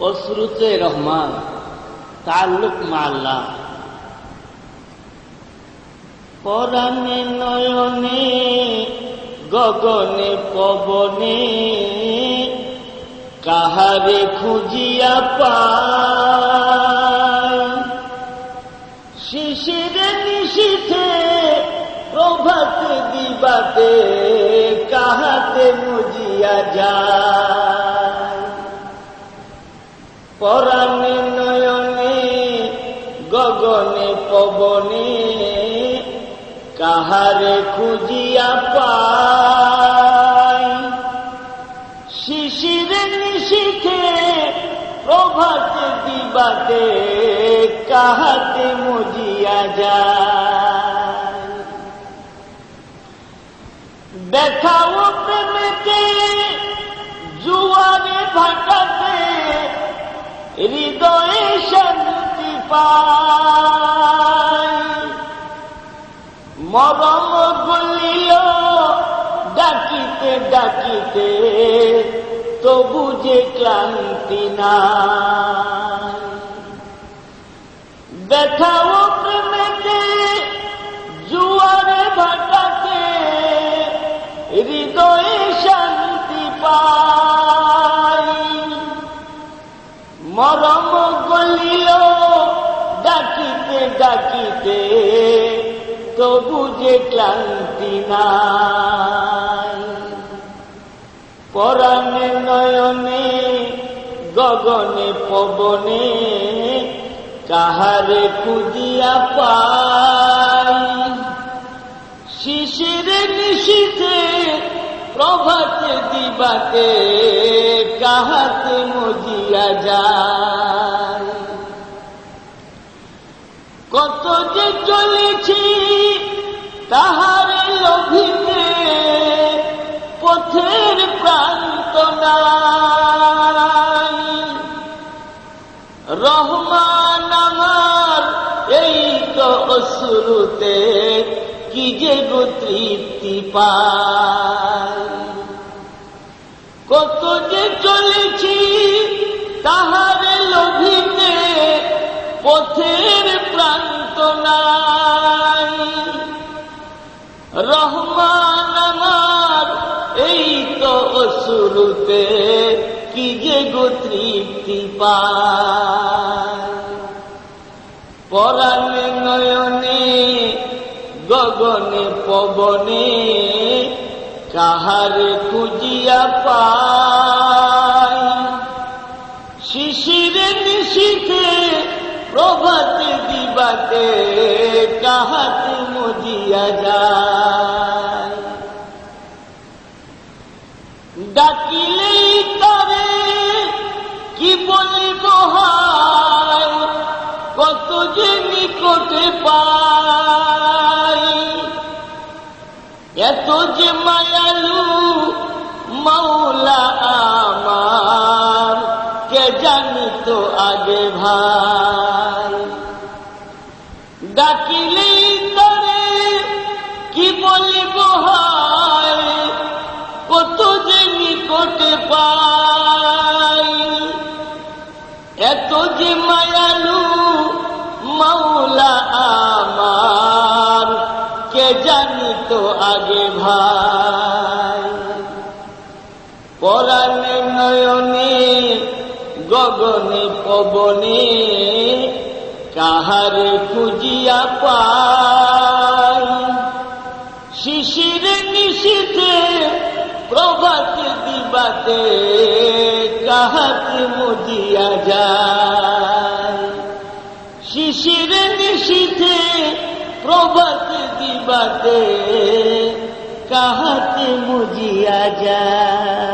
অশ্রুতে রহমান, তাল্লুক মাল্লা। পরাণে নয়নে, গগনে পবনে, কাহারে খুঁজিয়া পায় নিশিথে, প্রভাতে দিবাতে কাহাতে মুজিয়া যায়? পরাণে নয়নে গগনে পবনে, কাহারে খুঁজিয়া পায় শিশিরে নিশিখে প্রভাতে দিবাতে কাহাতে মজিয়া যায়? দেখাও প্রেমেতে জুয়ারে ভাটাতে হৃদয়ে শান্তি পায় মরম বলিল, ডাকিতে ডাকিতে তবু যে ক্লান্তি নাই। দেখাও প্রেমেতে জুয়ারে ভাটাতে হৃদয়ে শান্তি পাই। মরম গলিল ডাকিতে ডাকিতে তবু যে ক্লান্তি নাই। পরাণে নয়নে, গগনে পবনে কাহারে খুঁজিয়া পাই। শিশিরে নিশিতে প্রভাতে দিবাতে কাহাতে মজিয়া যায়। কত যে চলেছি তাহার লোভিতে পথের প্রান্ত রহমান আমার, এই তো অশ্রুতে কি যে গো পায়। প্রান্ত নাই। রহমান আমার, এই তো অসুরতে কি যে গো তৃপ্তি পায়। পরাণে নয়নে, গগনে পবনে কাহারে খুঁজিয়া পায়। শিশিরে নিশিতে প্রভাতে দিবাতে কাহাতে মজিয়া যায়। ডাকিলেই তারে কি বলিব কত যে নিকটে পাই এত যে মায়ালু মৌলা আমার, কে জানিত আগে ভাই? ডাকিলেই তরে, কি বলিব হায়? কত যে নিকটে পাই। এত যে মায়ালু মৌলা আমার, কে জানি তো আগে ভাই? পরাণে নয়নে, গগনে পবনে কাহারে খুঁজিয়া পাই। শিশিরে নিশিতে প্রভাতে দিবাতে কাহাতে মজিয়া যায়। শিশিরে নিশিতে প্রভাতে দিবাতে কাহাতে মজিয়া যায়।